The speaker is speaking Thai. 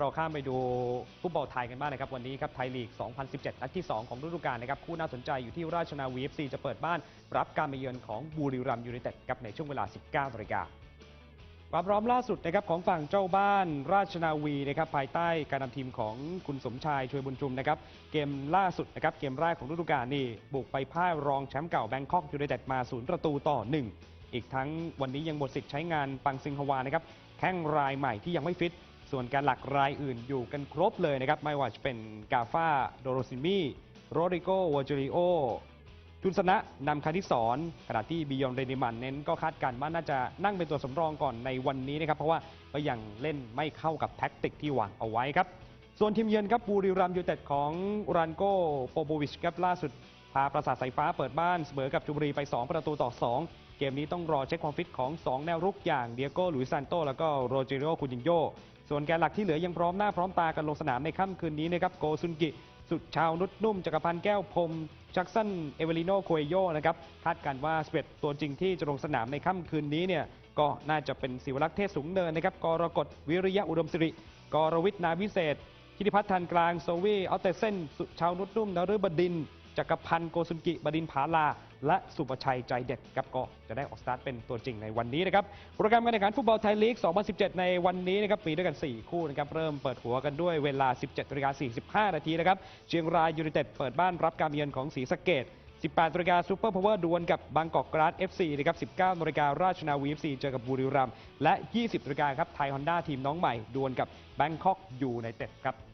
เราข้ามไปดูฟุตบอลไทยกันบ้างนะครับวันนี้ครับไทยลีก 2017 นัดที่ 2 ของฤดูกาลนะครับคู่น่าสนใจอยู่ที่ราชนาวี FC จะเปิดบ้าน รับการมาเยือนของบุรีรัมย์ยูไนเต็ดครับในช่วงเวลา 19นาฬิกาความพร้อมล่าสุดนะครับของฝั่งเจ้าบ้านราชนาวีนะครับภายใต้การนำทีมของคุณสมชายช่วยบุญชุมนะครับเกมล่าสุดนะครับเกมแรกของฤดูกาลนี่บุกไปพ่ายรองแชมป์เก่าแบงคอกยูไนเต็ดมาศูนย์ประตูต่อ 1 อีกทั้งวันนี้ยังหมดสิทธิ์ใช้งานปังซิงฮวานะครับแข้งรายใหม่ที่ยังไม่ฟิต ส่วนการหลักรายอื่นอยู่กันครบเลยนะครับ ไม่ว่าจะเป็นกาฟาโดโรซิมีโรดริโกวอร์จูริโอจุนสนะนำคาทิสอนขณะที่บิยอนเรนิมันเน้นก็คาดการณ์ว่าน่าจะนั่งเป็นตัวสำรองก่อนในวันนี้นะครับ เพราะว่าก็ยังเล่นไม่เข้ากับแท็กติกที่วางเอาไว้ครับ ส่วนทีมเยือนครับบูริรัมยูเต็ดของรันโกโปโบวิชครับล่าสุดพาประสาทสายฟ้าเปิดบ้านเสมอกับจุบรีไป 2 ประตูต่อ 2 เกมนี้ต้องรอเช็คความฟิตของ 2 แนวรุกอย่างเดียโก้หลุยซานโตแล้วก็โรเจโรคุญินโยส่วนแกนหลักที่เหลือยังพร้อมหน้าพร้อมตากันลงสนามในค่ำคืนนี้นะครับโกซุนกิ สุดชาวนุชนุ่มจักรพันธ์แก้วพรมจักสันเอเวลิโนโคเอโยนะครับคาดการ์ว่า11ตัวจริงที่จะลงสนามในค่ำคืนนี้เนี่ยก็น่าจะเป็นศิวลักษ์เทศสูงเนินนะครับกรกฎวิริยะอุดมสิริกรวิทนาวิเศษธิติพัฒน์ทันกลางโซวีอัลเตเซนสุชาวนุชนุ่มนฤบดินทร์ จักรพันธ์โกสุนกิบดินผาลา และสุประชัยใจเด็ดครับก็จะได้ออกสตาร์ทเป็นตัวจริงในวันนี้นะครับโปรแกรมการแข่งขันฟุตบอลไทยลีก 2017 ในวันนี้นะครับมีด้วยกัน 4 คู่นะครับเริ่มเปิดหัวกันด้วยเวลา 17นาฬิกา45 นาทีนะครับเชียงรายยูไนเต็ดเปิดบ้านรับการเยือนของศรีสะเกด18นาฬิกาซูเปอร์พาวเวอร์ดวลกับบางกอกกราส FC นะครับ 19นาฬิการาชนาวี FC เจอกับบุรีรัมย์และ 20นาฬิกาครับไทยฮอนด้าทีมน้องใหม่ ดวลกับแบงคอกยูไนเต็ดครับ